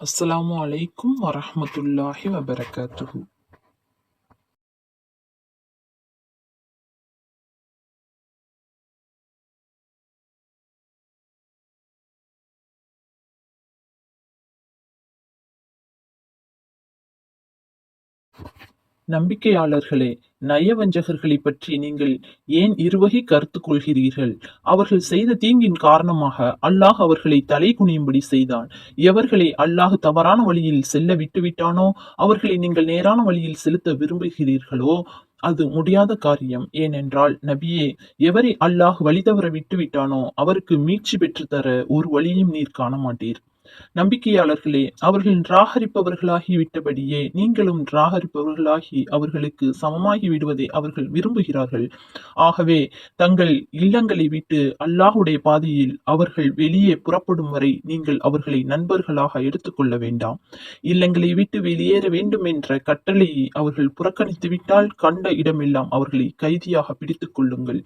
அஸ்லாம் வலைக்கும் வரமத்துல்லாஹி வபரகாத்துஹு. நம்பிக்கையாளர்களே நயவஞ்சகர்களைப் பற்றி நீங்கள் ஏன் இருவகை கருத்து கொள்கிறீர்கள்? அவர்கள் செய்த தீங்கின் காரணமாக அல்லாஹ் அவர்களை தலை குனியும்படி செய்தான் எவர்களை அல்லாஹ் தவறான வழியில் செல்ல விட்டுவிட்டானோ அவர்களை நீங்கள் நேரான வழியில் செலுத்த விரும்புகிறீர்களோ அது முடியாத காரியம். ஏனென்றால் நபியே எவரை அல்லாஹ் வழி தவற விட்டுவிட்டானோ அவருக்கு மீட்சி பெற்றுத்தர ஒரு வழியும் நீர் காண மாட்டீர் நம்பிக்கையாளர்களே அவர்கள் நிராகரிப்பவர்களாகிவிட்டபடியே நீங்களும் நிராகரிப்பவர்களாகி அவர்களுக்கு சமமாகி விடுவதை அவர்கள் விரும்புகிறார்கள். ஆகவே தங்கள் இல்லங்களை விட்டு அல்லாஹுடைய பாதையில் அவர்கள் வெளியே புறப்படும் வரை நீங்கள் அவர்களை நண்பர்களாக எடுத்துக்கொள்ள வேண்டாம். இல்லங்களை விட்டு வெளியேற வேண்டும் என்ற கட்டளையை அவர்கள் புறக்கணித்துவிட்டால் கண்ட இடமெல்லாம் அவர்களை கைதியாக பிடித்துக் கொள்ளுங்கள்.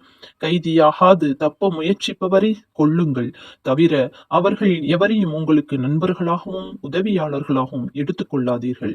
கைதியாகாது தப்ப முயற்சிப்பவரை கொள்ளுங்கள் தவிர அவர்கள் எவரையும் உங்களுக்கு நண்பர்களாகவும் உதவியாளர்களாகவும் எடுத்துக்கொள்ளாதீர்கள்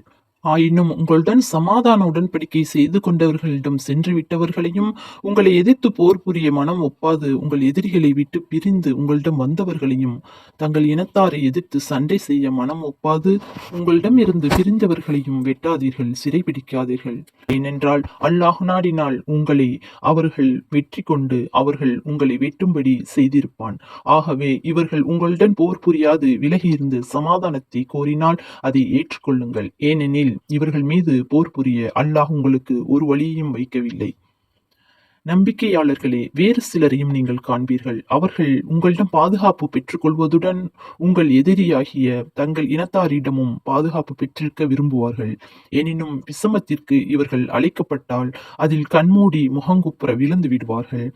ஆயினும் உங்களுடன் சமாதான உடன்படிக்கை செய்து கொண்டவர்களிடம் சென்று விட்டவர்களையும் உங்களை எதிர்த்து போர் புரிய மனம் ஒப்பாது உங்கள் எதிரிகளை விட்டு பிரிந்து உங்களிடம் வந்தவர்களையும் தங்கள் இனத்தாரை எதிர்த்து சண்டை செய்ய மனம் ஒப்பாது உங்களிடம் இருந்து பிரிந்தவர்களையும் வெட்டாதீர்கள் சிறைபிடிக்காதீர்கள். ஏனென்றால் அல்லாஹ் நாடினால் உங்களை அவர்கள் வெற்றி கொண்டு அவர்கள் உங்களை வெட்டும்படி செய்திருப்பான். ஆகவே இவர்கள் உங்களுடன் போர் புரியாது விலகியிருந்து சமாதானத்தை கோரினால் அதை ஏற்றுக்கொள்ளுங்கள். ஏனெனில் இவர்கள் மீது போர் புரிய அல்லாஹ் உங்களுக்கு ஒரு வழியையும் வைக்கவில்லை. நம்பிக்கையாளர்களே வேறு சிலரையும் நீங்கள் காண்பீர்கள். அவர்கள் உங்களிடம் பாதுகாப்பு பெற்றுக்கொள்வதுடன் உங்கள் எதிரியாகிய தங்கள் இனத்தாரிடமும் பாதுகாப்பு பெற்றிருக்க விரும்புவார்கள். எனினும் விசமத்திற்கு இவர்கள் அழைக்கப்பட்டால் அதில் கண்மூடி முகங்குப்புற விழுந்து விடுவார்கள்.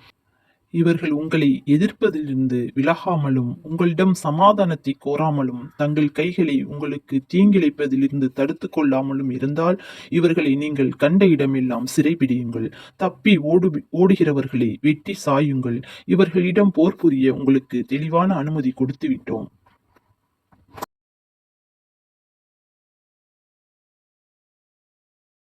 இவர்கள் உங்களை எதிர்ப்பதிலிருந்து விலகாமலும் உங்களிடம் சமாதானத்தை கோராமலும் தங்கள் கைகளை உங்களுக்கு தீங்கிழைப்பதிலிருந்து தடுத்து கொள்ளாமலும் இருந்தால் இவர்களை நீங்கள் கண்ட இடமெல்லாம் சிறைபிடியுங்கள். தப்பி ஓடு ஓடுகிறவர்களை வெட்டி சாயுங்கள். இவர்களிடம் போர் புரிய உங்களுக்கு தெளிவான அனுமதி கொடுத்து விட்டோம்